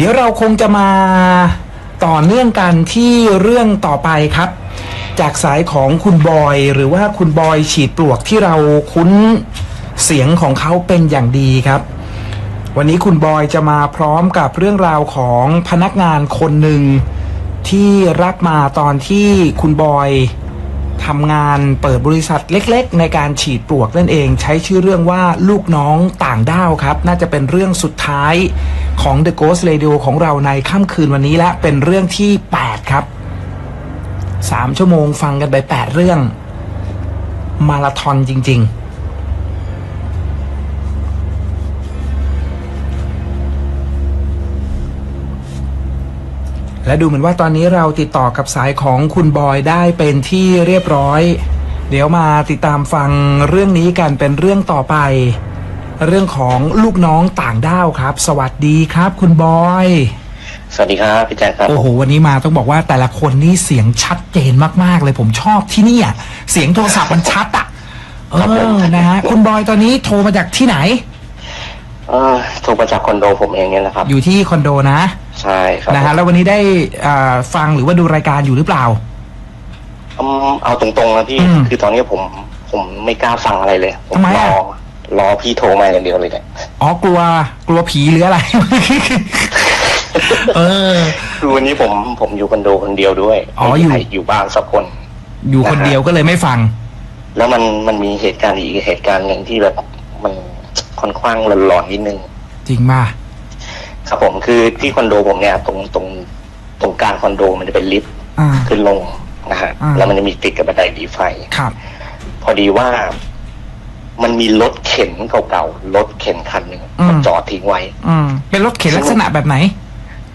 เดี๋ยวเราคงจะมาต่อเนื่องกันที่เรื่องต่อไปครับ จากสายของคุณบอยหรือว่าคุณบอยฉีดปลวกที่เราคุ้นเสียงของเขาเป็นอย่างดีครับ วันนี้คุณบอยจะมาพร้อมกับเรื่องราวของพนักงานคนหนึ่งที่รับมาตอนที่คุณบอย ทำงานเปิดบริษัทเล็กๆ ในการฉีดปลวกนั่นเอง ใช้ชื่อเรื่องว่าลูกน้องต่างด้าวครับ น่าจะเป็นเรื่องสุดท้ายของ The Ghost Radio ของเราในค่ำคืนวันนี้และเป็นเรื่องที่ 8 ครับ 3 ชั่วโมงฟังกันไป 8 เรื่อง มาราธอนจริง ๆ และดูเหมือนว่าตอนนี้เราติดต่อกับสายของคุณบอยได้เป็นที่เรียบร้อย เดี๋ยวมาติดตามฟังเรื่องนี้กันเป็นเรื่องต่อไป เรื่องของลูกน้องต่างด้าวครับ สวัสดีครับ คุณบอยสวัสดีครับพี่แจ๊คครับโอ้โหวันนี้มาต้องบอกว่าแต่ละคนนี่เสียงชัดเจนมากๆ เลยผมชอบที่นี่อะเสียงโทรศัพท์มันชัดอะเอครับผมอนะฮะคุณบอยตอนนี้โทรมาจากที่ไหน เออโทรมาจากคอนโดผมเองเนี่ยนะครับ อยู่ที่คอนโดนะ ใช่ครับนะฮะแล้ววันนี้ได้อ่าฟังหรือว่าดูรายการอยู่หรือเปล่า อืมเอาตรงๆนะพี่ อืม คือตอนนี้ผมผมไม่กล้าฟังอะไรเลยผมทำไมรอะ อรอพี่โทรมาอย่างเดียวเลยเนี่ย อ๋อกลัวกลัวผีหรืออะไร เออ คือวันนี้ผมผมอยู่คอนโดคนเดียวด้วยอ๋อไม่อยู่มีใครอยู่บ้านสักคน อยู่คนเดียวก็เลยไม่ฟัง แล้วมันมันมีเหตุการณ์อีกเหตุการณ์หนึ่งที่แบบมันค่อนข้างหลอนๆนิดนึง จริงป่ะ ครับผมคือที่คอนโดผมเนี่ยตรงตรงตรงกลางคอนโดมันจะเป็นลิฟต์อ่า ขึ้นลงนะฮะอ่า แล้วมันจะมีติดกับบันไดหนีไฟ ครับ พอดีว่ามันมีรถเข็นเก่าๆรถเข็นคันหนึ่งอืม มันจอดทิ้งไว้อืมเป็นรถเข็นลักษณะแบบไหน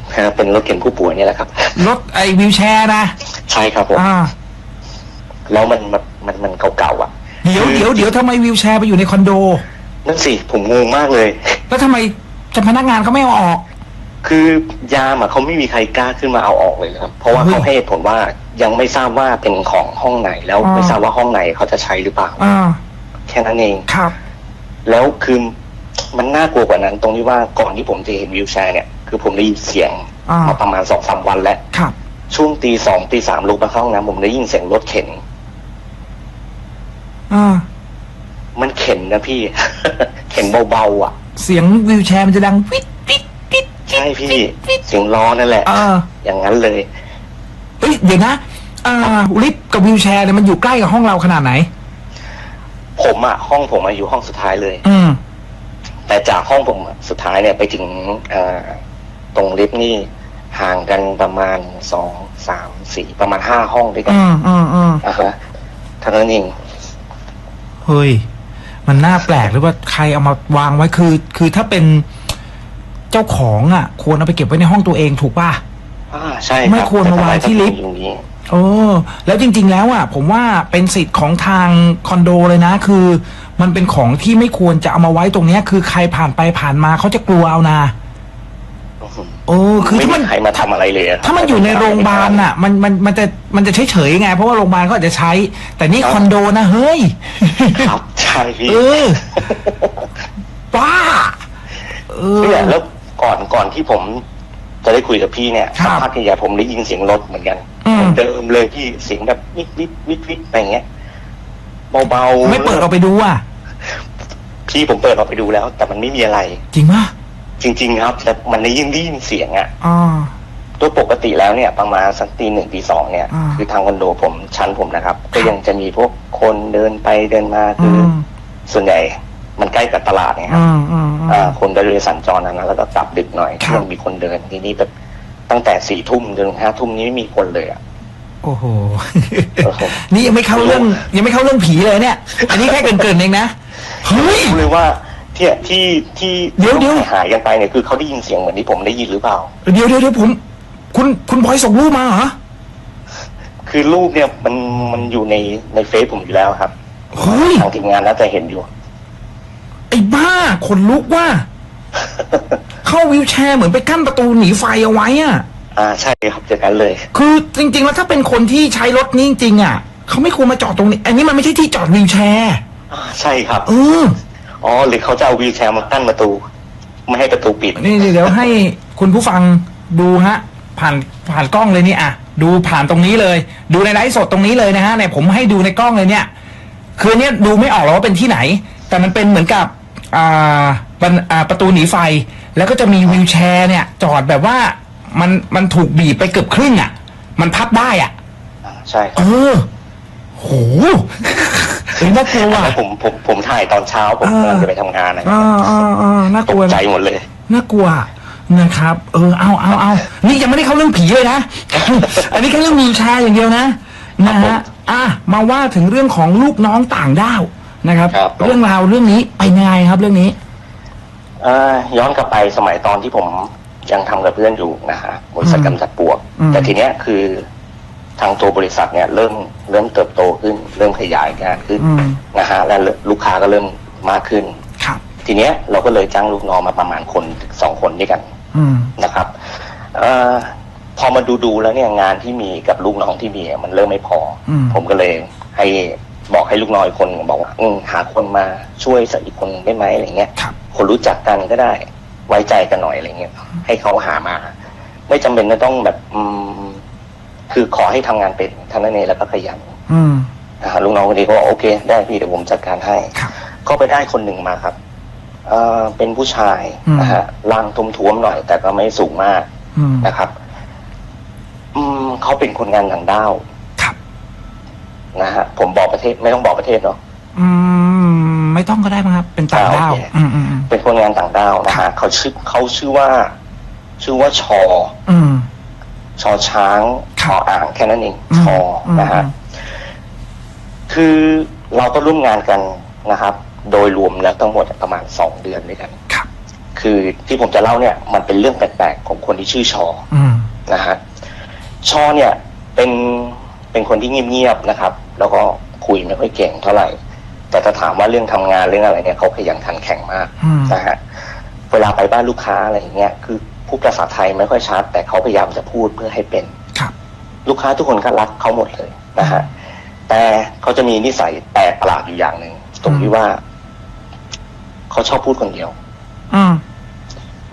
นะฮะเป็นรถเข็นผู้ป่วยเนี่ยแหละครับ รถไอวิวแชร์นะ ใช่ครับผมอ่า แล้วมันมันมันมันเก่าๆอะเดี๋ยวคือเดี๋ยวเดี๋ยวทำไมวิวแชร์ไปอยู่ในคอนโด นั่นสิผมงงมากเลย แล้วทำไม จะพนักงานเขาไม่เอาออก คือยามอะเขาไม่มีใครกล้าขึ้นมาเอาออกเลยครับ เพราะว่าเฮ้ยเขาให้เหตุผลว่ายังไม่ทราบว่าเป็นของห้องไหน แล้วอ่า ไม่ทราบว่าห้องไหนเขาจะใช้หรือเปล่า อ่าแค่นั้นเอง ครับ แล้วคือมันน่ากลัวกว่านั้น ตรงที่ว่าก่อนที่ผมจะเห็นวิวแชร์เนี่ยคือผมได้ยินเสียงอ่าม มาประมาณสองสามวันแล้ว ครับ ช่วงตีสองตีสามลุกมาเข้าห้องน้ำผมได้ยินเสียงรถเข็น อ่ามันเข็นนะพี่ เข็นเบาๆอะ เสียงวิวแชร์มันจะดังวิดวิดวิดใช่พี่เสียงล้อนั่นแหละ เอออย่างนั้นเลยเอ้ยเดี๋ยวนะอ่าลิฟต์กับวิวแชร์เนี่ยมันอยู่ใกล้กับห้องเราขนาดไหน ผมอะห้องผมอะอยู่ห้องสุดท้ายเลย อืมแต่จากห้องผมอะสุดท้ายเนี่ยไปถึงเอ่อตรงลิฟต์นี่ห่างกันประมาณสองสามสี่ประมาณห้าห้องด้วยกันอืมอืมอืมอะฮะเท่านั้นเอง เฮ้ย มันน่าแปลกหรือว่าใครเอามาวางไว้คือ คือถ้าเป็นเจ้าของอะ ควรเอาไปเก็บไว้ในห้องตัวเองถูกป่ะ อ่าใช่บไม่ควรมาวางที่ลิฟต์แต่ทำไมต้องอยู่อย่างนี้โอ้แล้วจริง ๆ แล้วอะ ผมว่าเป็นสิทธิ์ของทางคอนโดเลยนะ คือ มันเป็นของที่ไม่ควรจะเอามาไว้ตรงเนี้ย คือใครผ่านไปผ่านมาเขาจะกลัวเอานะ โอ้คือไม่ถ้ามีมันใครมาทำอะไรเลยะถ้ามันอยู่ในโรงพยาบาลน่ะ มันมันมันจะมันจะเฉยเฉยๆไง เพราะว่าโรงพยาบาลก็อาจจะใช้ แต่นี่คอนโดนะเฮ้ย ครับใช่พี่ เออบ้าเออ เนี่ยแล้วก่อนก่อนที่ผมจะได้คุยกับพี่เนี่ยครับสักพักใหญ่ๆผมได้ยินเสียงรถเหมือนกันอืม เหมือนเดิมเลยพี่เสียงแบบวิดวิดวิดวิดไปอย่างเงี้ยเบาๆไม่เปิดออกไปดูอะ พี่ผมเปิดออกไปดูแล้ว แต่มันไม่มีอะไร จริงป่ะ จริง ๆ ครับแต่มันได้ยินได้ยินเสียงอะอ่าตัวปกติแล้วเนี่ย ประมาณสักตีหนึ่งตีสองเนี่ย อ่า คือทางคอนโดผมชั้นผมนะครับ ก็ยังจะมีพวกคนเดินไปเดินมาคืออือมส่วนใหญ่มันใกล้กับตลาดไงครับอืมอืมอืม อ่าคนก็เลยสัญจรนะแล้วก็กลับดึกหน่อยครับ ยังมีคนเดินทีนี้แบบตั้งแต่สี่ทุ่มจนถึงห้าทุ่มนี้ไม่มีคนเลยอะโอ้โห โอ้โห นี่ยังไม่เข้าเรื่องยังไม่เข้าเรื่องผีเลยเนี่ย อันนี้แค่เกรินๆเองนะเฮ้ย รู้เลยว่า ที่ที่ที่เดี๋ยวเดี๋ยว หายกันไปเนี่ยคือเขาได้ยินเสียงเหมือนที่ผมได้ยินหรือเปล่า เดี๋ยวเดี๋ยวเดี๋ยวผม คุณคุณพลอยส่งรูปมาเหรอคือรูปเนี่ยมันมันอยู่ในในเฟซผมอยู่แล้วครับเฮ้ยทางทีมงานน่าจะเห็นอยู่ ไอ้บ้าขนลุกว่า เข้าวิวแชร์เหมือนไปกั้นประตูหนีไฟเอาไว้อะ อ่าใช่ครับเจอกันเลย คือจริง ๆ แล้วถ้าเป็นคนที่ใช้รถนี้จริงๆอะเขาไม่ควรมาจอดตรงนี้ อันนี้มันไม่ใช่ที่จอดวิวแชร์ อ่าใช่ครับ เออ อ๋อหรือเขาจะเอาวีลแชร์มากั้นประตู ไม่ให้ประตูปิด นี่เดี๋ยวให้คุณผู้ฟังดูฮะ ผ่านผ่านกล้องเลยนี่อะดูผ่านตรงนี้เลย ดูในไลฟ์สดตรงนี้เลยนะฮะเนี่ยผมให้ดูในกล้องเลยเนี่ย คืออนเนี้ยดูไม่ออกหรอกว่าเป็นที่ไหน แต่มันเป็นเหมือนกับอ่าบันอ่าประตูหนีไฟ แล้วก็จะมีวิวแชร์เนี่ย จอดแบบว่ามันมันถูกบีบไปเกือบครึ่งอะ มันพับได้อะอ่าใช่คเอรับอโห เฮ้ยน่ากลัวแล้วผมผมผมถ่ายตอนเช้าผมเออกำลังจะไปทำงานนะครัอ่าบอ่าอ่าน่าตกกลัวนะ ใจหมดเลย น่ากลัวนะครับ เออเอาเอาเอานี่ยังไม่ได้เข้าเรื่องผีเลยนะ อันนี้แค่เรื่องวิวแชร์อย่างเดียวนะนะฮะอะมาว่าถึงเรื่องของลูกน้องต่างด้าวนะครับ ครับผม เรื่องราวเรื่องนี้ไปยังไงครับเรื่องนี้ เอ่อย้อนกลับไปสมัยตอนที่ผมยังทำกับเพื่อนอยู่นะฮะบริษัทอืมกำจัดปลวก อืม แต่ทีเนี้ยคือ ทางตัวบริษัทเนี่ยเริ่มเริ่มเติบโตขึ้น เริ่มขยายงานขึ้นอืม นะฮะและลูกค้าก็เริ่มมากขึ้น ครับ ทีเนี้ยเราก็เลยจ้างลูกน้องมาประมาณคนถึงสองคนด้วยกันอืม นะครับเออพอมาดูดูๆแล้วเนี่ยงานที่มีกับลูกน้องที่มีอะมันเริ่มไม่พออม ผมก็เลยให้บอกให้ลูกน้องอีกคนหนึ่งบอกว่าอืมหาคนมาช่วยสักอีกคนได้ไหมอะไรเงี้ย ครับ คนรู้จักกันก็ได้ไว้ใจกันหน่อยอะไรเงี้ยให้เขาหามา ไม่จำเป็นจะต้องแบบอืม คือขอให้ทำงานเป็นเท่านั้นเองแล้วก็ขยันอืมนะฮะลูกน้องคนนี้ก็บอกโอเค ได้พี่เดี๋ยวผมจัดการให้ครับก็ไปได้คนหนึ่งมาครับเอ่อเป็นผู้ชายอืมนะฮะร่างทุ้มๆหน่อย แต่ก็ไม่สูงมากอืมนะครับ อืมเขาเป็นคนงานต่างด้าวครับนะฮะผมบอกประเทศไม่ต้องบอกประเทศเนาะอืม ไม่ต้องก็ได้มั้งครับ เป็นต่างด้าวอ่าโอเคอืมอืมอืมเป็นคนงานต่างด้าวนะครัฮะบเขาชื่อเขาชื่อว่า ชื่อว่าชอ อืม ชอช้างคชรับออ่างแค่นั้นเองอืมชออมนะฮะอืมคือเราก็ร่วมงานกันนะครับ โดยรวมแล้วทั้งหมดประมาณสองเดือนด้วยกันครับคือที่ผมจะเล่าเนี่ย มันเป็นเรื่องแปลกๆของคนที่ชื่อชออืมนะฮะชอเนี่ยเป็นเป็นคนที่เงียบๆนะครับ แล้วก็คุยไม่ค่อยเก่งเท่าไหร่ แต่ถ้าถามว่าเรื่องทำงานเรื่องอะไรเนี่ยเขาขยันขันแข็งมากอืมนะฮะเวลาไปบ้านลูกค้าอะไรอย่างเงี้ยคือ พูดภาษาไทยไม่ค่อยชัด แต่เขาพยายามจะพูดเพื่อให้เป็นครับลูกค้าทุกคนก็รักเขาหมดเลยนะฮะแต่เขาจะมีนิสัยแปลกประหลาดอยู่อย่างหนึ่งตรงที่ว่า เขาชอบพูดคนเดียวอืม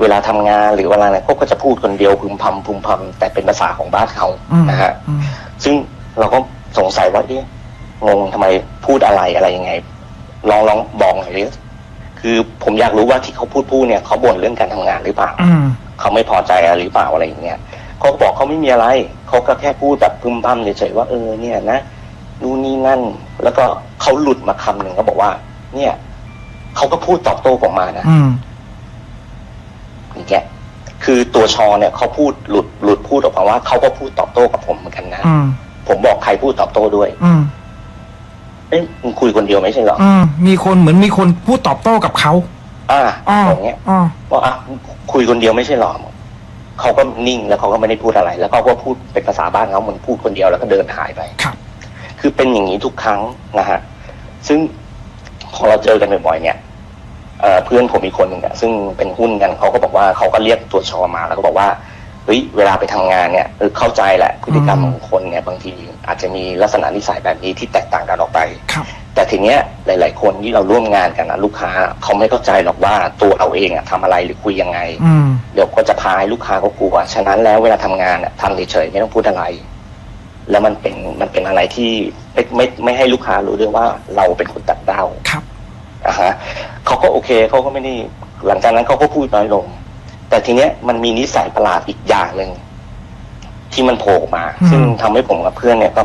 เวลาทำงานหรือเวลาอะไรเขาก็จะพูดคนเดียวพึมพำพึมพำแต่เป็นภาษาของบ้านเขาอืมนะฮะอืมซึ่งเราก็สงสัยว่าเอ๊ะงงทำไมพูดอะไรอะไรยังไง ลองลองบอกหน่อยดิคือผมอยากรู้ว่าที่เขาพูดพูดเนี่ยเขาบ่นเรื่องการทำงานหรือเปล่าอืม เขาไม่พอใจอะไรหรือเปล่าอะไรอย่างเงี้ยเขาก็บอกเขาไม่มีอะไร เขาก็แค่พูดแบบพึมพำเฉยๆว่าเออเนี่ยนะนู่นนี่นั่น แล้วก็เขาหลุดมาคำหนึ่งเขาบอกว่า เนี่ยเขาก็พูดตอบโต้ผมมานะอืมอย่างเงี้ยคือตัวชอเนี่ยเขาพูดหลุดหลุดพูดออกมาว่าเขาก็พูดตอบโต้กับผมเหมือนกันนะอืมผมบอกใครพูดตอบโต้ด้วย อืมเอ้ยมึงคุยคนเดียวไม่ใช่เหรอ อืมมีคนเหมือนมีคนพูดตอบโต้กับเขา อ่าอ๋ออย่างเงี้ยอ๋อว่าอะคุยคนเดียวไม่ใช่เหรอเขาก็นิ่งแล้วเขาก็ไม่ได้พูดอะไร แล้วเขาก็พูดเป็นภาษาบ้านเขาเหมือนพูดคนเดียวแล้วก็เดินหายไปครับ คือเป็นอย่างนี้ทุกครั้งนะฮะซึ่งพอเราเจอกันบ่อยๆเนี่ยเอ่อเพื่อนผมอีกคนหนึ่งอะซึ่งเป็นหุ้นกันเขาก็บอกว่าเขาก็เรียกตัวชอมาแล้วก็บอกว่าเฮ้ยเวลาไปทำงานเนี่ยเออเข้าใจแหละพฤติกรรมอืมของคนเนี่ยบางทีอาจจะมีลักษณะนิสัยแบบนี้ที่แตกต่างกันออกไปครับ แต่ทีเนี้ยหลาย ๆ คนที่เราร่วมงานกันนะลูกค้าเขาไม่เข้าใจหรอกว่าตัวเราเองอะทำอะไรหรือคุยยังไง อืม เดี๋ยวก็จะพาให้ลูกค้าเขากลัว ฉะนั้นแล้วเวลาทำงานอะทำเฉยๆไม่ต้องพูดอะไร แล้วมันเป็นมันเป็นอะไรที่ไม่ไม่ไม่ให้ลูกค้ารู้ด้วยว่าเราเป็นคนตัดดาวครับอะฮะเขาก็โอเคเขาก็ไม่ได้หลังจากนั้นเขาก็พูดน้อยลง แต่ทีเนี้ยมันมีนิสัยประหลาดอีกอย่างหนึ่งที่มันโผล่มา อืม ซึ่งทำให้ผมกับเพื่อนเนี่ยก็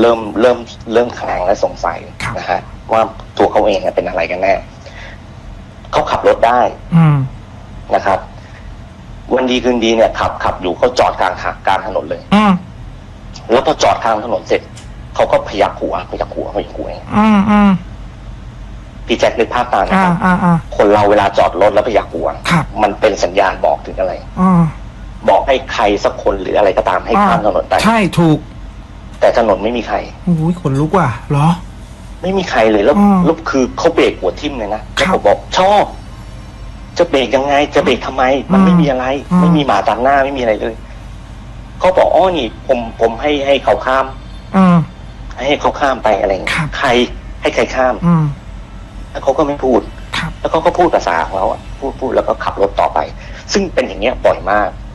เริ่มเริ่มเริ่มแขลงและสงสัยครับ นะฮะว่าตัวเขาเองอะเป็นอะไรกันแน่เขาขับรถได้อืม นะครับ วันดีคืนดีเนี่ยขับขับอยู่เขาจอดกลางทางกลางถนนเลย อืม แล้วพอจอดกลางถนนเสร็จเขาก็พยักหัวพยักหัวพยักหัวอย่างเงี้ยอืมอืมพี่แจ็คนึกภาพตามนะอ่าครับอ่าอ่าคนเราเวลาจอดรถแล้วพยักหัว ครับมันเป็นสัญญาณบอกถึงอะไร อ่าบอกให้ใครสักคนหรืออะไรก็ตามให้ข้ามถนนไป ใช่ถูก แต่ถนนไม่มีใครโอ้ยขนลุกว่ะเหรอ ไม่มีใครเลยแล้วอืมแล้วคือเขาเบรกหัวทิ่มเลยนะแล้วครัผมบบอกชอบ จะเบรกยังไง จะเบรกทำไม มันอืมไม่มีอะไร อืม ไม่มีหมาตัดหน้าไม่มีอะไรเลยเขาบอกอ้อนี่ ผมผมให้ให้เขาข้าม อืม ให้เขาข้ามไปอะไรอย่างเงี้ครัยบ ใครให้ใครข้ามอืมแล้วเขาก็ไม่พูด ครับ แล้วเขาก็พูดภาษาของเขาอะพูดพูดแล้วก็ขับรถต่อไป ซึ่งเป็นอย่างเงี้ยบ่อยมากอืม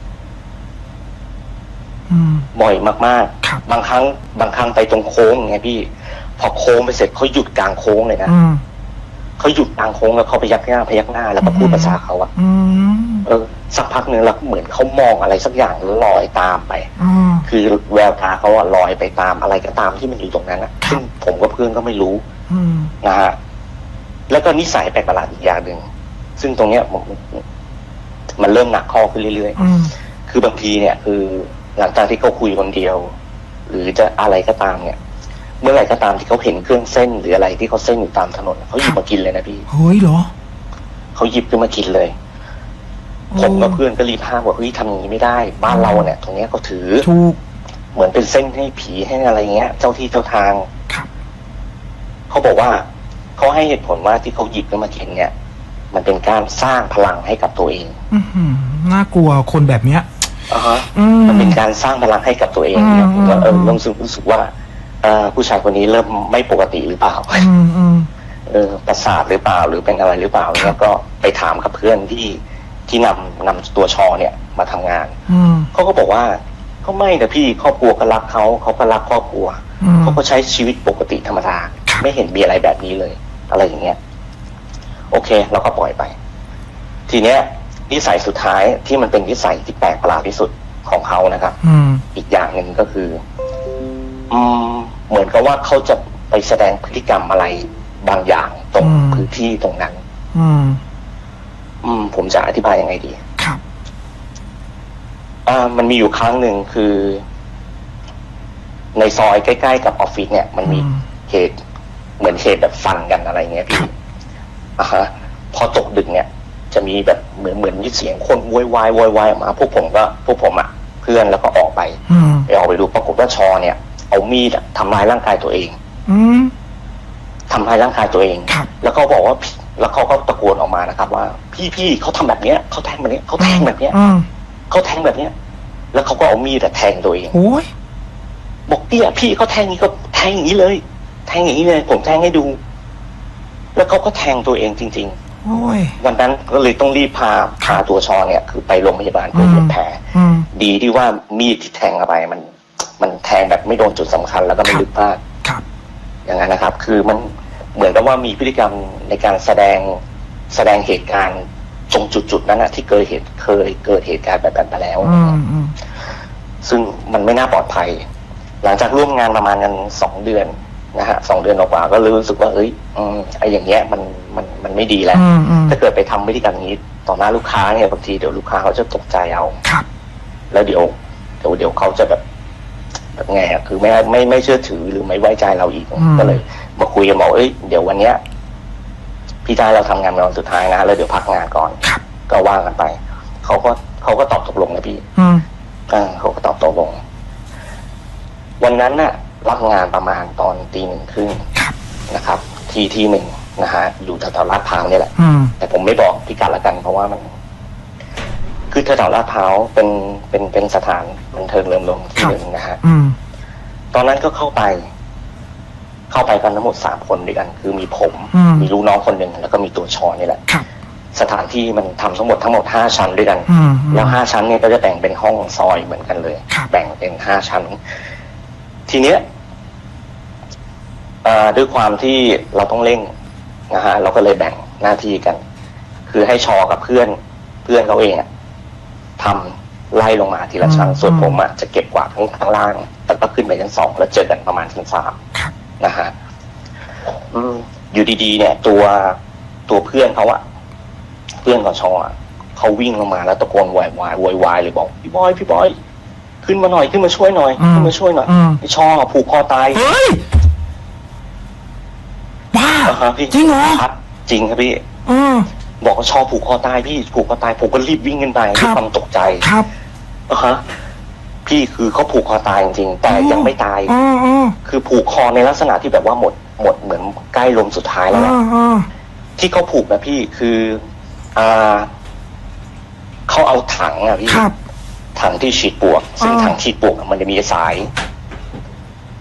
บ่อยมากครับๆบางครั้งบางครั้งไปตรงโค้งไงพี่ พอโค้งไปเสร็จเขาหยุดกลางโค้งเลยนะอืมเขาหยุดกลางโค้งแล้วเขาพยักหน้าพยักหน้าแล้วก็พูดภาษาเขาอะอืมเออ สักพักหนึ่งแล้วเหมือนเขามองอะไรสักอย่างแล้วลอยตามไปอืมคือแววตาเขาอะลอยไปตามอะไรก็ตามที่มันอยู่ตรงนั้นนะครับซึ่งผมกับเพื่อนก็ไม่รู้อืมนะฮะแล้วก็นิสัยแปลกประหลาดอีกอย่างหนึ่งซึ่งตรงเนี้ยผมมันเริ่มหนักข้อขึ้นเรื่อยอืมๆคือบางทีเนี่ย คือ หลังจากที่เขาคุยคนเดียว หรือจะอะไรก็ตามเนี่ย เมื่อไหร่ก็ตามที่เขาเห็นเครื่องเส้นหรืออะไรที่เขาเส้นอยู่ตามถนนเขาหยิบมากินเลยนะพี่เฮ้ยเหรอเขาหยิบขึ้นมากินเลยผมกับเพื่อนก็รีบห้ามว่าเฮ้ยทำอย่างนี้ไม่ได้ บ้านเราเนี่ย ตรงเนี้ยเขาถือถูกเหมือนเป็นเส้นให้ผีให้อะไรเงี้ย เจ้าที่เจ้าทางครับเขาบอกว่าเขาให้เหตุผลว่าที่เขาหยิบขึ้นมากินเนี่ย มันเป็นการสร้างพลังให้กับตัวเอง อือหือน่ากลัวคนแบบเนี้ย อ่าฮะอืม มันเป็นการสร้างพลังให้กับตัวเองเนี่ยอืมผมก็เอออืมเริ่มรู้สึกรู้สึกว่าเอ่อผู้ชายคนนี้เริ่มไม่ปกติหรือเปล่า อืมอืม เออประสาทหรือเปล่าหรือเป็นอะไรหรือเปล่าครัเนี่บยก็ไปถามกับเพื่อนที่ที่นำนำตัวชอเนี่ยมาทำงานอืม เขาก็บอกว่าเขาไม่แต่พี่ครอบครัวก็รักเขาเขาก็รักครอบครัวอืม เขาก็ใช้ชีวิตปกติธรรมดาครับ ไม่เห็นมีอะไรแบบนี้เลย อะไรอย่างเงี้ย โอเคเราก็ปล่อยไป ทีเนี้ย นิสัยสุดท้ายที่มันเป็นนิสัยที่แปลกประหลาดที่สุดของเขานะครับ อืม อีกอย่างหนึ่งก็คือ อืม เหมือนกับว่าเขาจะไปแสดงพฤติกรรมอะไรบางอย่างตรงอืม พื้นที่ตรงนั้น อืม อืม ผมจะอธิบายยังไงดี ครับ อ่า มันมีอยู่ครั้งหนึ่งคือ ในซอยใกล้ๆกับออฟฟิศเนี่ย มันมีอืม เหตุ เหมือนเหตุแบบฟันกันอะไรเงี้ยพี่อะฮะ พอตกดึกเนี่ย จะมีแบบเหมือนเหมือนมีเสียงคนโวยวายโวยวายออกมา พวกผมก็พวกผมอะ เพื่อนแล้วก็ออกไปอืมไปออกไปดูปรากฏว่าชอเนี่ย เอามีดอะทำร้ายร่างกายตัวเองอืมทำร้ายร่างกายตัวเองครับแล้วเขาบอกว่าพี่แล้วเขาก็ตะโกนออกมานะครับ ว่า พี่พี่เขาทำแบบเนี้ยเขาแทงแบบเนี้ยเขาแทงแบบเนี้ยอืมเขาแทงแบบเนี้ย แล้วเขาก็เอามีดอะแทงตัวเองโอ้ยบอกเนี่ยพี่เขาแทงอย่างนี้ก็แทงอย่างนี้เลย แทงอย่างนี้เลย ผมแทงให้ดู แล้วเขาก็แทงตัวเองจริง โอ้ยๆวันนั้นก็เลยต้องรีบพาพาตัวชอเนี่ยคือไปโรงพยาบาลเพื่อเย็บแผลอืม ดีที่ว่ามีดที่แทงเข้าไปมัน มันแทงแบบไม่โดนจุดสำคัญแล้วก็ไม่ครับ ลึกมากครับ อย่างนั้นนะครับ คือมันเหมือนกับว่ามีพฤติกรรมในการแสดงแสดงเหตุการณ์ตรงจุดๆนั้นนะที่เคยเหตุเคยเกิดเหตุการณ์แบบนั้นมาแล้ว อืมอืมซึ่งมันไม่น่าปลอดภัย หลังจากร่วมงานประมาณกันสองเดือน นะฮะสองเดือนกว่าๆก็รู้สึกว่าเอ้ยอืมไอ้อย่างเงี้ยมันมันมันไม่ดีแล้ว อืมอืมถ้าเกิดไปทำพฤติกรรมอย่างนี้ต่อหน้าลูกค้าเนี่ยบางทีเดี๋ยวลูกค้าเขาจะตกใจเอา ครับ แล้วเดี๋ยวเดี๋ยวเดี๋ยวเขาจะแบบแบบไงอะคือไม่ไม่ไม่เชื่อถือหรือไม่ไว้ใจเราอีกอืม ก็เลยมาคุยกันบอกเอ้ยเดี๋ยววันเนี้ย พี่ชายเราทำงานวันสุดท้ายนะแล้วเดี๋ยวพักงานก่อน ครับ ก็ว่ากันไปเขาก็เขาก็ตอบตกลงนะพี่อืมอ่าเขาก็ตอบตกลง วันนั้นน่ะ รับงานประมาณตอนตีหนึ่งครึ่งครับนะครับ ทีที่หนึ่งนะฮะอยู่แถวๆลาดพร้าวเนี่ยแหละ อืม แต่ผมไม่บอกพิกัดละกันเพราะว่ามัน คือแถวๆลาดพร้าวเป็นเป็นเป็นสถานบันเทิงเริมรมย์ที่หนึ่งนะฮะ อืม ตอนนั้นก็เข้าไป เข้าไปกันทั้งหมดสามคนด้วยกัน คือมีผม อืม มีลูกน้องคนหนึ่งแล้วก็มีตัวชอนี่แหละ ครับ สถานที่มันทำทั้งหมดทั้งหมดห้าชั้นด้วยกัน อืมแล้วห้าชั้นเนี่ยก็จะแบ่งเป็นห้องซอยเหมือนกันเลย ครับ แบ่งเป็นห้าชั้น ทีเนี้ย อ่าด้วยความที่เราต้องเร่งนะฮะเราก็เลยแบ่งหน้าที่กัน คือให้ชอกับเพื่อนเพื่อนเขาเองอะทำไล่ลงมาทีละชั้นอืมส่วนผมอะจะเก็บกวาดทั้งข้างล่างแล้วก็ขึ้นไปชั้นสองแล้วเจอกันประมาณชั้นสามครับนะฮะอืมอยู่ดีๆ เนี่ย ตัวตัวเพื่อนเขาอะเพื่อนของชออะเขาวิ่งลงมาแล้วตะโกนโวยวายโวยวายเลยบอกพี่บอยพี่บอย ขึ้นมาหน่อยขึ้นมาช่วยหน่อยอืมขึ้นมาช่วยหน่อยอืมไอ้ชอผูกคอตายเฮ้ย บ้าอ่าฮะพี่จริงเหรอครับจริงครับพี่ อืม บอกว่าชอผูกคอตายพี่ผูกคอตายผมก็รีบวิ่งขึ้นไปครัด้วยบความตกใจครับ อ่าฮะพี่คือเขาผูกคอตายจริงๆแต่ยังไม่ตาย อ๋ออ๋อคือผูกคอในลักษณะที่แบบว่าหมดหมดเหมือนใกล้ลมสุดท้ายแล้วแหละอ๋ออ๋อที่เขาผูกนะพี่คืออ่าเขาเอาถังอะพี่ ครับ ถังที่ฉีดปลวก ซึ่งอ่าถังฉีดปลวกอะมันจะมีสาย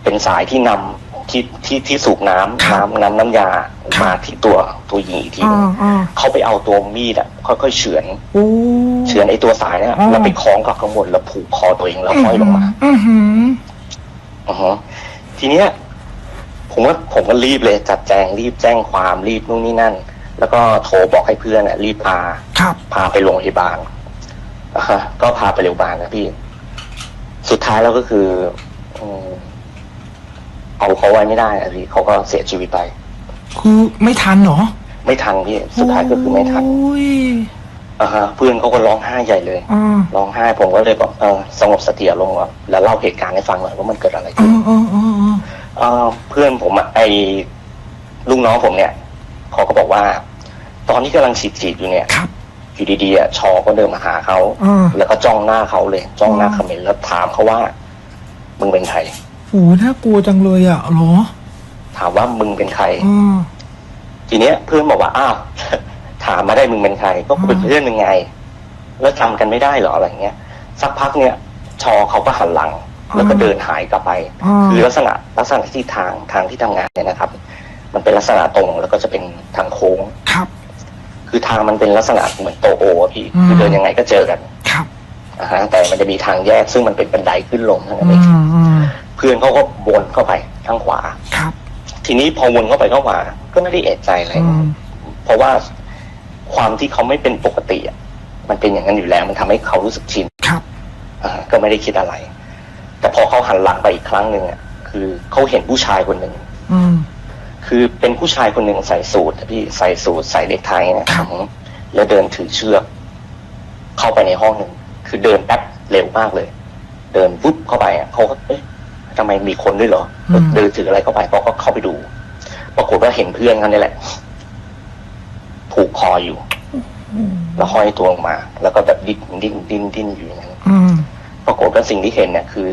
เป็นสายที่นำ ที่ที่ที่สูบน้ำน้ำน้ำน้ำยามาที่ตัวตัวหญิงอีกทีอ๋หอนึงอ๋อเขาไปเอาตัวมีดอะค่อยๆเฉือนโอ้เฉเฉือนไอ้ตัวสายเนี่ยอ๋อแล้วไปคล้องกับข้างบนแล้วผูกคอตัวเองแล้วห้อยลงมาอือหือ อือฮะทีเนี้ยผมว่าผมก็รีบเลยจัดแจงรีบแจ้งความรีบนู่นนี่นั่น แล้วก็โทรบอกให้เพื่อนน่ะรีบพา ครับ พาไปโรงพยาบาลอ่าฮะก็พาไปโรงพยาบาลนะพี่ สุดท้ายแล้วก็คืออืม เอาเขาไว้ไม่ได้อะพี่เขาก็เสียชีวิตไป คือไม่ทันเหรอไม่ทันพี่สุดท้ายก็คือไม่ทันโอ้ยอ่าฮะเพื่อนเขาก็ร้องไห้ใหญ่เลยอ่าร้องไห้ผมก็เลยบอกเออสงบสติอารมณ์ก่อนแล้วเล่าเหตุการณ์ให้ฟังหน่อยว่ามันเกิดอะไรเอขึ้น อเออเออเออเอ่อเพื่อนผมอะไอลูกน้องผมเนี่ยเขาก็บอกว่า ตอนที่กำลังฉีดฉีดๆอยู่เนี่ยครับ อยู่ดีๆอะชอก็เดินมาหาเขาอ่า แล้วก็จ้องหน้าเขาเลย จ้องหน้าอ่าเขมินแล้วถามเขาว่า มึงเป็นใคร โอ้น่ากลัวจังเลยอะเหรอ ถามว่ามึงเป็นใครอ่าทีเนี้ยเพื่อนบอกว่าอ้าว ถามมาได้มึงเป็นใคร ก็กูเป็นอ่าเพื่อนมึงไง แล้วจำกันไม่ได้เหรออะไรเงี้ย สักพักเนี่ยชอเขาก็หันหลัง แล้วก็เดินหายกลับไป อ่า คือลักษณะลักษณะที่ทางทางที่ทำงานเนี่ยนะครับ มันเป็นลักษณะตรงแล้วก็จะเป็นทางโค้ง ครับ คือทางมันเป็นลักษณะเหมือนโตโออะพี่อืมคือเดินยังไงก็เจอกันครับ นะฮะแต่มันจะมีทางแยกซึ่งมันเป็นบันไดขึ้นลงเท่านั้นอืเองมอืมเพื่อนเขาก็วนเข้าไปทางขวาครับ ทีนี้พอวนเข้าไปเข้าขวาก็ไม่ได้เอะใจอะไรอืมเพราะว่าความที่เขาไม่เป็นปกติอะมันเป็นอย่างนั้นอยู่แล้วมันทำให้เขารู้สึกชินครับอ่าก็ไม่ได้คิดอะไร แต่พอเขาหันหลังไปอีกครั้งหนึ่งอะคือเขาเห็นผู้ชายคนหนึ่งอืมคือเป็นผู้ชายคนหนึ่งใส่สูทอะพี่ใส่สูทใส่เด็กไทยนะครับแล้วเดินถือเชือก เข้าไปในห้องหนึ่ง คือเดินแป๊บเร็วมากเลย เดินปุ๊บเข้าไปอะเขาก็เอ๊ะทำไมมีคนด้วยเหรออม เดินถืออะไรเข้าไปเขาก็เข้าไปดู ปรากฏว่าเห็นเพื่อนเขาเนี่ยแหละ ผูกคออยู่แล้วห้อยตัวลงมา แล้วก็แบบดิ้นดิ้นดิ้นดิ้นอยู่อย่างนั้น อืม ปรากฏว่าสิ่งที่เห็นเนี่ยคือ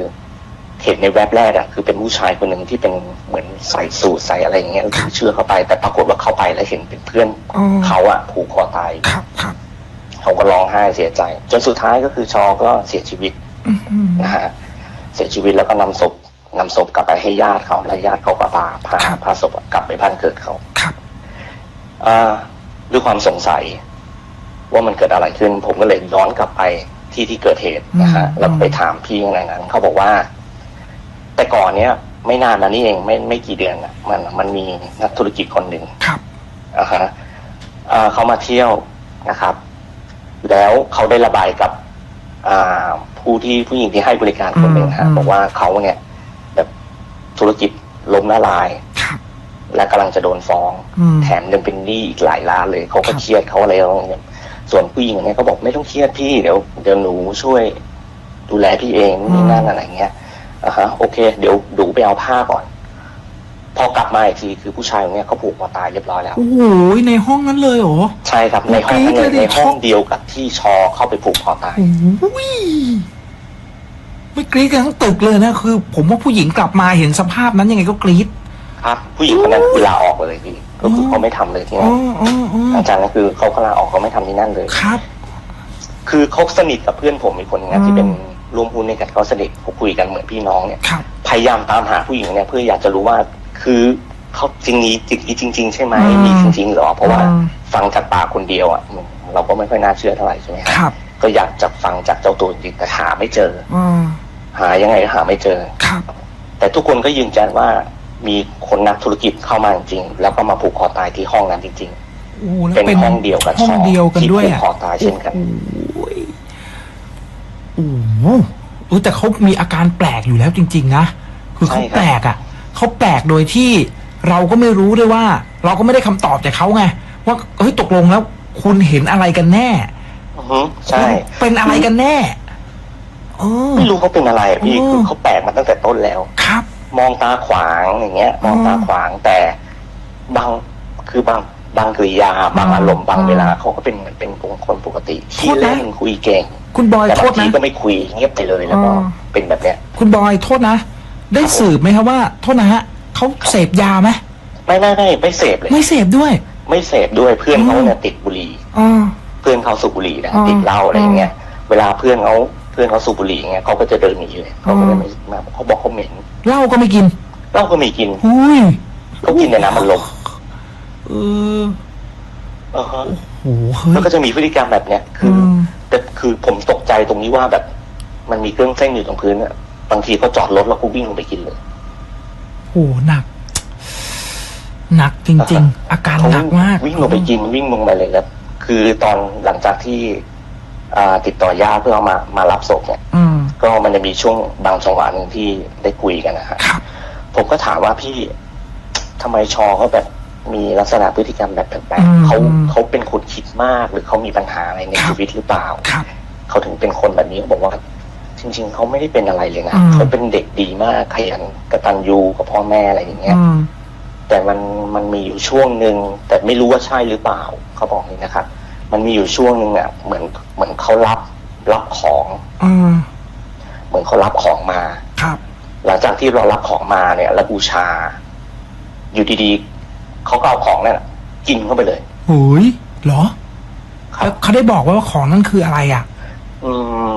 เห็นในแวบแรกอะคือเป็นผู้ชายคนหนึ่งที่เป็นเหมือนใส่สูทใส่อะไรอย่างเงี้ยแล้วถือเชือกเข้าไป แต่ปรากฏว่าเข้าไปแล้วเห็นเป็นเพื่อนอ๋อ เขาอะผูกคอตาย ครับครับ เขาก็ร้องไห้เสียใจ จนสุดท้ายก็คือชอก็เสียชีวิตอืมอืมนะฮะเสียชีวิตแล้วก็นำศพนำศพกลับไปให้ญาติเขาและญาติเขาก็พาพาครับพาศพกลับไปบ้านเกิดเขาครับอ่าด้วยความสงสัย ว่ามันเกิดอะไรขึ้น ผมก็เลยย้อนกลับไปที่ที่เกิดเหตุนะฮะอืมแล้วไปถามพี่ในนั้นเขาบอกว่า แต่ก่อนเนี้ย ไม่นานมานี่เองไม่ไม่กี่เดือนอะมันมันมีนักธุรกิจคนหนึ่งครับอ่าฮะอ่าเขามาเที่ยวนะครับ แล้วเขาได้ระบายกับอ่าผู้ที่ผู้หญิงที่ให้บริการคนหนึ่งฮะอืมบอกว่าเขาเนี่ยแบบธุรกิจล้มละลายครับและกำลังจะโดนฟ้องอืมแถมยังเป็นหนี้อีกหลายล้านเลย เขาก็ครับเครียดเขาอะไรแล้วเนี่ยส่วนผู้หญิงเนี่ยเขาบอกไม่ต้องเครียดพี่เดี๋ยวเดี๋ยวหนูช่วยดูแลพี่เองนี่นั่นอะไรเงี้ยอ่าฮะโอเค เดี๋ยวดูไปเอาผ้าก่อน พอกลับมาอีกทีคือผู้ชายคนเนี้ยเขาผูกคอตายเรียบร้อยแล้ว โอ้โหในห้องนั้นเลยเหรอ ใช่ครับในห้องนั้นกรี๊เลดเลยยดิในห้องช็อกเดียวกับที่ชอเข้าไปผูกคอตาย โอ้ยไม่กรี๊ดกันทั้งตึกเลยนะคือ ผมว่าผู้หญิงกลับมาเห็นสภาพนั้นยังไงก็กรี๊ดครับ ผู้หญิงคนนั้นคือลาออกเลยพี่ก็คือเขาไม่ทำเลยที่อ๋นั่อนอ๋ออ๋อหลังจากนั้นคือเขาก็ลาออกเขาไม่ทำที่นั่นเลยครับ คือเขาสนิทกับเพื่อนผมอีกคนนึงอืนะมที่เป็นร่วมหุ้นในกันเขาสนิทเขาคุยกันเหมือนพี่น้องเนี่ยครับพยายามตามหาผู้หญิงเนี่ยเพื่ออยากจะรู้ว่า คือเขาจริงนี้จริงจริงจริง ๆ ใช่ไหมอืมมีจริงๆเหรอ เพราะว่าอืม ฟังจากปากคนเดียวอะอืมเราก็ไม่ค่อยน่าเชื่อเท่าไหร่ใช่ไหมครับก็อยากจะฟังจากเจ้าตัวจริงแต่หาไม่เจออ่าหายังไงก็หาไม่เจอ ครับแต่ทุกคนก็ยืนยันว่ามีคนนักธุรกิจเข้ามาจริงๆแล้วก็มาผูกคอตายที่ห้องนั้นจริง โอ้แล้วๆ เป็นห้องเดียวกับห้องเดียวกันที่ด้วยผูกอะ คอตายเช่นกัน โอ้ยโอ้โหเออแต่เขามีอาการแปลกอยู่แล้วจริง ๆ นะ คือเขาใช่ครับ แปลกอะ เขาแปลกโดยที่เราก็ไม่รู้ด้วยว่า เราก็ไม่ได้คำตอบจากเขาไง ว่าเฮ้ยตกลงแล้ว คุณเห็นอะไรกันแน่อือฮึใช่ คุณเป็นอะไรกันแน่เออ ไม่รู้เขาเป็นอะไรอะพี่อืม คือเขาแปลกมาตั้งแต่ต้นแล้ว ครับ มองตาขวางอย่างเงี้ย มองตาขวางแต่บางคือบางบางกริยาบางอืมอารมณ์บางอืมเวลาเขาก็เป็นเหมือนเป็นคนปกติโทที่ษนะ เล่นคุยเก่งคุณบอยแต่โทบางษทีนะ ก็ไม่คุยเงียบไปเลยแล้วก็อ่าเป็นแบบเนี้ย คุณบอยโทษนะ ได้สืบไหมครับว่าโทษนะฮะเขาเสพยาไหมไม่ไม่ไม่ไม่เสพเลย ไม่เสพด้วย ไม่เสพด้วยเพื่อนเขาอืมเนี่ยติดบุหรี่อ๋อ เพื่อนเขาสูบบุหรี่นะอ่าติดเหล้าอะไรอย่างเงี้ยเวลาเพื่อนเขาเพื่อนเขาสูบบุหรี่อย่างเงี้ยเขาก็จะเดินหนีเลยเขาก็เลยไม่มาเขาบอกเขาเหม็นเหล้าก็ไม่กินเหล้าก็ไม่กินอุ้ยเขากินแต่น้ำมันลมเอออ่าฮะโหเฮ้ยแล้วก็จะมีพฤติกรรมแบบเนี้ยคืออมแต่คือผมตกใจตรงนี้ว่าแบบ มันมีเครื่องเส้นอยู่ตรงพื้นอะ บางทีเขาจอดรถแล้วก็วิ่งลงไปกินเลย โอ้หนัก หนักจริง ๆ อาการเขหนักมาก วิ่งลงไปกินวิ่งลงไปเลยครับ คือตอนหลังจากที่อ่าติดต่อญาติเพื่อเอามามารับศพเนี่ยอืมก็มันจะมีช่วงบางจังหวะหนึ่งที่ได้คุยกันนะฮะครับผมก็ถามว่าพี่ทำไมชอเขาแบบมีลักษณะพฤติกรรมแบบแปลกอืมๆเขาเขาเป็นคนคิดมากหรือเขามีปัญหาอะไรในครับชีวิตหรือเปล่าครับเขาถึงเป็นคนแบบนี้เขาบอกว่า จริง ๆ เขาไม่ได้เป็นอะไรเลยนะอืม เขาเป็นเด็กดีมากขยันกตัญญูกับพ่อแม่อะไรอย่างเงี้ย อืม แต่มันมันมีอยู่ช่วงหนึ่งแต่ไม่รู้ว่าใช่หรือเปล่าเขาบอกนี่นะครับ มันมีอยู่ช่วงหนึ่งอะเหมือนเหมือนเขารับรับของ อืม เหมือนเขารับของมา ครับ หลังจากที่เรารับของมาเนี่ยแล้วบูชา อยู่ดีๆเขาก็เอาของนั่นน่ะกินเข้าไปเลยโอ้ยเหรอ ครัแล้วบเขาได้บอกว่าของนั่นคืออะไรอะ อืม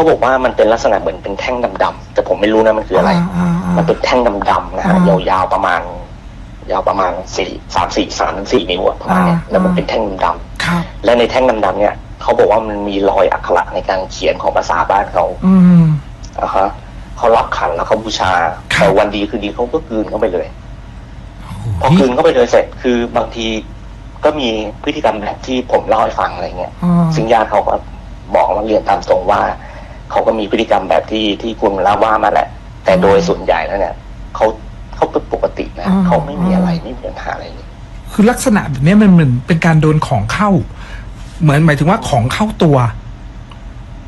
เขาบอกว่ามันเป็นลักษณะเหมือนเป็นแท่งดำๆแต่ผมไม่รู้นะมันคืออะไรอ่าอ่ามันเป็นแท่งดำๆนะฮะอ่ายาวๆประมาณ ยาวประมาณสี่สามสี่สามถึงสี่นิ้วอะประมาณเนี้ยอ่าแล้วมันเป็นแท่งดำๆครับและในแท่งดำๆเนี่ยเขาบอกว่ามันมีรอยอักขระในการเขียนของภาษาบ้านเขาอืมอะฮะเขารับขันแล้วเขาบูชาครับแต่วันดีคือดีเขาก็กลืนเข้าไปเลยพอโอ้กลืยนเข้าไปเลยเสร็จคือบางทีก็มีพฤติกรรมแบบที่ผมเล่าให้ฟังอะไรเงี้ยอ่าซึ่งญาติเขาก็บอกมาเรียนตามตรงว่า เขาก็มีพฤติกรรมแบบที่ที่คุณเล่าว่ามาแหละ แต่โดยส่วนใหญ่แล้วเนี่ยเขาเขาเป็นปกตินะเขาไม่มีอะไรไม่มีปัญหาอะไรเลยคือลักษณะแบบนี้มันเหมือนเป็นการโดนของเข้า เหมือนหมายถึงว่าของเข้าตัว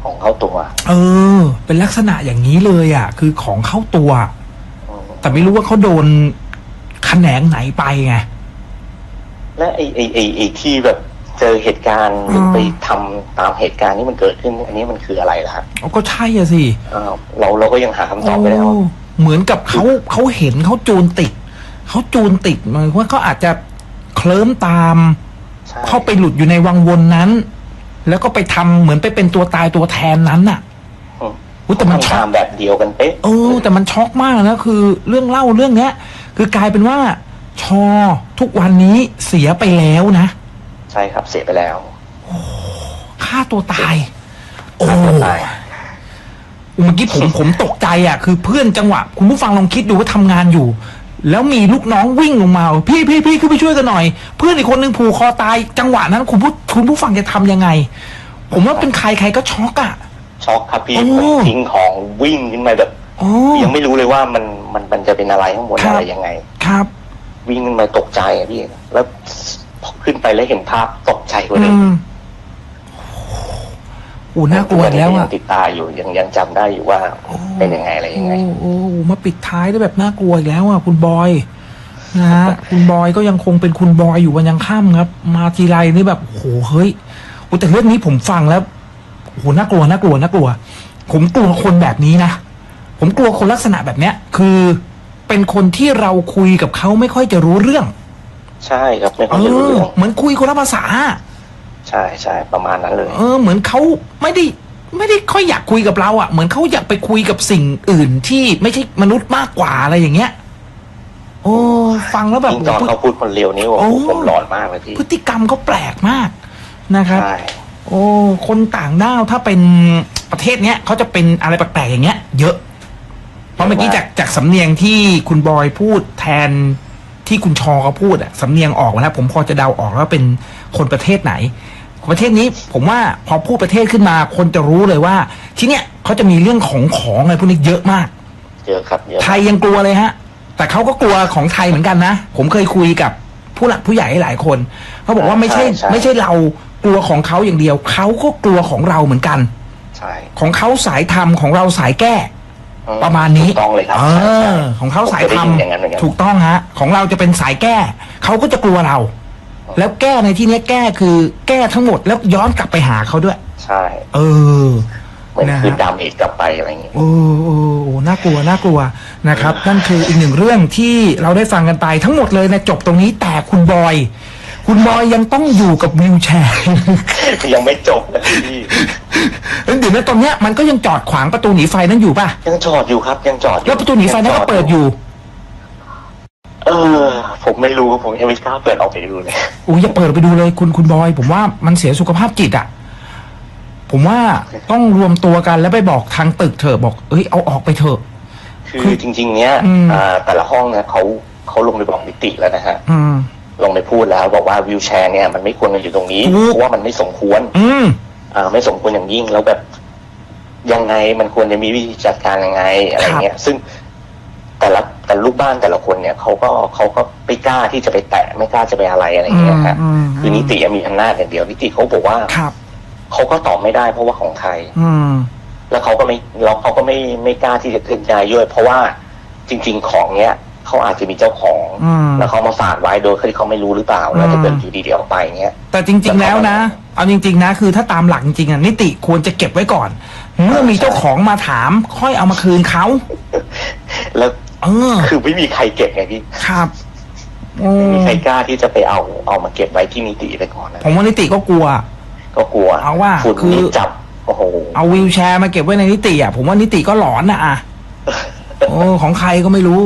ของเขาตัว เออ เป็นลักษณะอย่างนี้เลยอะ คือของเข้าตัวอืมแต่ไม่รู้ว่าเขาโดนแขนงไหนไปไงและไอ้ไอ้ไอ้ไอ้ที่แบบ เจอเหตุการณ์หรือมไปทำตามเหตุการณ์ที่มันเกิดขึ้น อันนี้มันคืออะไรล่ะฮะเอาก็ใช่อะสิอ้าวเราเราก็ยังหาคำตอบไม่ได้ว่าโเหมือนกับเขาเขาเห็นเขาจูนติดเขาจูนติดหมายว่าเขาอาจจะเคลิ้มตามใช่เข้าไปหลุดอยู่ในวังวนนั้น แล้วก็ไปทำเหมือนไปเป็นตัวตายตัวแทนนั้นน่ะอืมอุ๊ยแต่มันช็ทำอตากมแบบเดียวกันเป๊ะเออแต่มันช็อกมากนะคือเรื่องเล่าเรื่องเนี้ย คือกลายเป็นว่าชอทุกวันนี้เสียไปแล้วนะ ใช่ครับเสียไปแล้วฆ่าตัวตาย โอ้ฆ่าตัวตายเมื่อกี้ผมผมตกใจอะ คือเพื่อนจังหวะ คุณผู้ฟังลองคิดดูว่าทำงานอยู่ แล้วมีลูกน้องวิ่งลงมา พี่พี่พี่ขึ้นไปช่วยกันหน่อย เพื่อนอีกคนนึงผูกคอตายจังหวะนั้น คุณผู้คุณผู้ฟังจะทำยังไง ผมว่าเป็นใครใครก็ช็อกอะช็อกครับพี่โอ้ผมทิ้งของวิ่งขึ้นมาแบบโอ้ยังไม่รู้เลยว่ามันมันมันจะเป็นอะไรข้างบนครับอะไรยังไง ครับ วิ่งขึ้นมาตกใจอะพี่แล้ว พอขึ้นไปแล้วเห็นภาพตกใจกว่าอืเดิมมโอ้น่ากลัวอีกแล้วยัอะงติดตาอยู่ยังยังจำได้อยู่ว่าเป็นยังไงอะไรยังไงโอ้โอ้มาปิดท้ายด้วยแบบน่ากลัวอีกแล้วอะคุณบอยนะฮะคุณบอยก็ยังคงเป็นคุณบอยอยู่วันยังค่ำครับ มาทีไรนี่แบบโอ้โหเฮ้ยโอ้แต่เรื่องนี้ผมฟังแล้วโอ้โหน่ากลัวน่ากลัวน่ากลัว ผมกลัวคนแบบนี้นะผมกลัวคนลักษณะแบบเนี้ย คือเป็นคนที่เราคุยกับเขาไม่ค่อยจะรู้เรื่อง ใช่ครับไม่ค่เออยจะรู้อเรื่องเหมือนคุยคนละภาษา ใช่ใช่ประมาณนั้นเลย เออ เหมือนเขาไม่ได้ไม่ได้ค่อยอยากคุยกับเราอะ่ะ เหมือนเขาอยากไปคุยกับสิ่งอื่นที่ไม่ใช่มนุษย์มากกว่าอะไรอย่างเงี้ย โอ้ฟังแล้วแบบยิ่งตอนโอ้เขาพูดคนเร็วนี่โอ้โอ้โหผมร้อนมากเลยพี่พฤติกรรมเขาแปลกมากนะครับใช่โอ้คนต่างด้าวถ้าเป็นประเทศเนี้ยเขาจะเป็นอะไรแปลกๆอย่างเงี้ย เยอะ เพราะเมื่อกี้จากจากสำเนียงที่คุณบอยพูดแทน ที่คุณชอเขาพูดอะสำเนียงออกแล้วผมพอจะเดาออกแล้วเป็นคนประเทศไหน ประเทศนี้ผมว่าพอพูดประเทศขึ้นมาคนจะรู้เลยว่า ที่เนี้ยเขาจะมีเรื่องของของอะไรพวกนี้เยอะมาก เยอะครับเยอะไทยยังกลัวเลยฮะ แต่เขาก็กลัวของไทยเหมือนกันนะ ผมเคยคุยกับผู้หลักผู้ใหญ่หลายคนเขาบอกว่าไม่ใช่ไม่ใช่เรากลัวของเขาอย่างเดียวเขาก็กลัวของเราเหมือนกัน ใช่ ของเขาสายธรรมของเราสายแก้อื ประมาณนี้ถูกต้องเลยครับเอใช่ใช่อของเขาสายธรรมผเคได้นอย่างนั้นเหมือนกันถูกต้องฮะ ของเราจะเป็นสายแก้ เขาก็จะกลัวเรา แล้วแก้ในที่นี้แก้คือแก้ทั้งหมดแล้วย้อนกลับไปหาเขาด้วย ใช่ เออเหมือนนะฮะคือดามเอจกลับไปอะไรอย่างงี้โอ้โอ้โอ้น่ากลัวน่ากลัวนะครับ นั่นคืออีกหนึ่งเรื่องที่เราได้ฟังกันไปทั้งหมดเลยนะจบตรงนี้แต่คุณบอย คุณบอยยังต้องอยู่กับวิวแชร์ ยังไม่จบเลยพี่แล้วเดี๋ยวนะตอนเนี้ยมันก็ยังจอดขวางประตูหนีไฟนั้นอยู่ป่ะ ยังจอดอยู่ครับ ยังจอดอยู่แล้วประตูหนีไฟนั้นก็เปิดอยู่เออ ผมไม่รู้ผมยังไม่กล้าเปิดออกไปดูเลยอุ้ยอย่าเปิดไปดูเลยคุณคุณบอย ผมว่ามันเสียสุขภาพจิตอะ ผมว่าต้องรวมตัวกันแล้วไปบอกทางตึกเถอะบอกเอ้ยเอาออกไปเถอะ คือจริง ๆ เนี้ยอืม อ่าแต่ละห้องเนี่ยเขาเขาลงไปบอกนิติแล้วนะฮะ อืม ลงไปพูดแล้วบอกว่าวิวแชร์เนี่ยมันไม่ควรมาอยู่ตรงนี้ถูกเพราะว่ามันไม่สมควร อืมอ่าไม่สมควรอย่างยิ่งแล้วแบบยังไงมันควรจะมีวิธีจัดการยังไงอะไรเงี้ย ซึ่งแต่ละแต่ลูกบ้านแต่ละคนเนี่ยเขาก็เขาก็ไม่กล้าที่จะไปแตะไม่กล้าจะไปอะไรอะไรเงี้ยฮะอืมคือนิติมีอำนาจอย่างเดียว นิติเขาบอกว่าครับเขาก็ตอบไม่ได้เพราะว่าของใคร อืม แล้วเขาก็ไม่แล้วเขาก็ไม่ไม่กล้าที่จะเคลื่อนย้ายด้วยเพราะว่าจริง ๆ ของเนี้ย เขาอาจจะมีเจ้าของ อืม แล้วเขามาฝากไว้โดยที่เขาไม่รู้หรือเปล่า แล้วถ้าเกิดอืมอยู่ดีๆเอาไปเงี้ย แต่จริง ๆ แล้วนะ เอาจริง ๆ นะ คือถ้าตามหลักจริงๆอะนิติควรจะเก็บไว้ก่อน เมื่อมีเจ้าของมาถาม ค่อยเอามาคืนเขาแล้วเออ คือไม่มีใครเก็บไงพี่ครับโอ้ไม่มีใครกล้าที่จะไปเอาเอามาเก็บไว้ที่นิติไปก่อนนะผมว่านิติก็กลัว ก็กลัวเอาว่าฝุ่นคือ นี่จับโอ้โห เอาวีลแชร์มาเก็บไว้ในนิติอะผมว่านิติก็หลอนนะอะโอ้ของใครก็ไม่รู้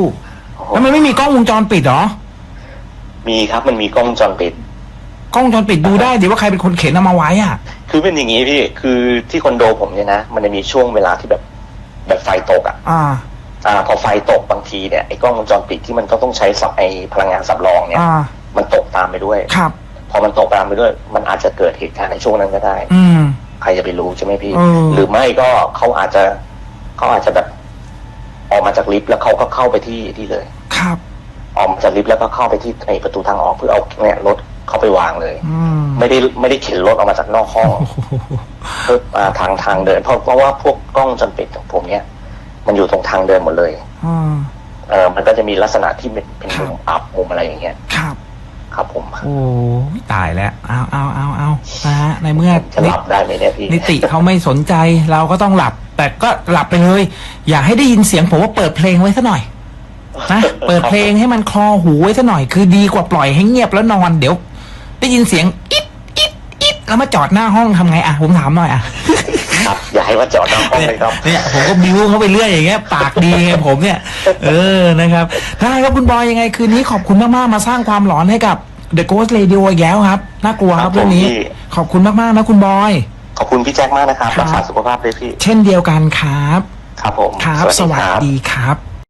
แล้วมันไม่มีกล้องวงจรปิดเหรอ มีครับมันมีกล้องวงจรปิด กล้องวงจรปิดดูได้ดิว่าใครเป็นคนเข็นเอามาไว้อะ คือเป็นอย่างนี้พี่ คือที่คอนโดผมเนี่ยนะ มันจะมีช่วงเวลาที่แบบแบบไฟตกอะ อ่า อ่า พอไฟตกบางทีเนี่ยไอ้กล้องวงจรปิดที่มันก็ต้องใช้สับไอ้พลังงานสำรองเนี่ย อ่า มันตกตามไปด้วย ครับ พอมันตกตามไปด้วย มันอาจจะเกิดเหตุการณ์ในช่วงนั้นก็ได้ อืม ใครจะไปรู้ใช่ไหมพี่ เออ หรือไม่ก็เขาอาจจะเขาอาจจะแบบ ออกมาจากลิฟต์แล้วเขาก็เข้าไปที่ที่เลย ครับ ออกมาจากลิฟต์แล้วก็เข้าไปที่ไอ้ประตูทางออกเพื่อเอาเนี่ยรถเข้าไปวางเลย อืมไม่ได้ไม่ได้เข็นรถออกมาจากนอกห้อง โอ้โหเพื่อมาทางทางเดิน เพราะเพราะว่าพวกกล้องวงจรปิดของผมเนี่ย มันอยู่ตรงทางเดินหมดเลย อ่า เออมันก็จะมีลักษณะที่เป็นเป็นครับมุมอับมุมอะไรอย่างเงี้ยครับ ครับผมโอ้ยตายแล้ว เอาเอาเอาเอานะฮะในเมื่อจะหลับได้ไหมเนี่ยพี่นิติเขาไม่สนใจ เราก็ต้องหลับ แต่ก็หลับไปเลย อย่าให้ได้ยินเสียงผมว่าเปิดเพลงไว้ซะหน่อยนะเปิดเพลงให้มันคลอหูไว้ซะหน่อย คือดีกว่าปล่อยให้เงียบแล้วนอนเดี๋ยว ได้ยินเสียงอิดอิดอิดแล้วมาจอดหน้าห้องทำไงอะผมถามหน่อยอะครับอย่าให้ว่าจอดนอกห้องเลยครับเนี่ยผมก็บิ้วเขาไปเรื่อยอย่างเงี้ย ปากดีไงผมเนี่ย เออนะครับได้ครับคุณบอยยังไงคืนนี้ขอบคุณมากๆมาสร้างความหลอนให้กับ The Ghost Radio อีกแล้วครับ น่ากลัวครับครับเรื่องนี้ผมพี่ขอบคุณมากๆนะคุณบอย ขอบคุณพี่แจ็คมากนะครับ ครับ รักษาสุขภาพด้วยพี่ เช่นเดียวกันครับ ครับผม ครับ สวัสดีครับ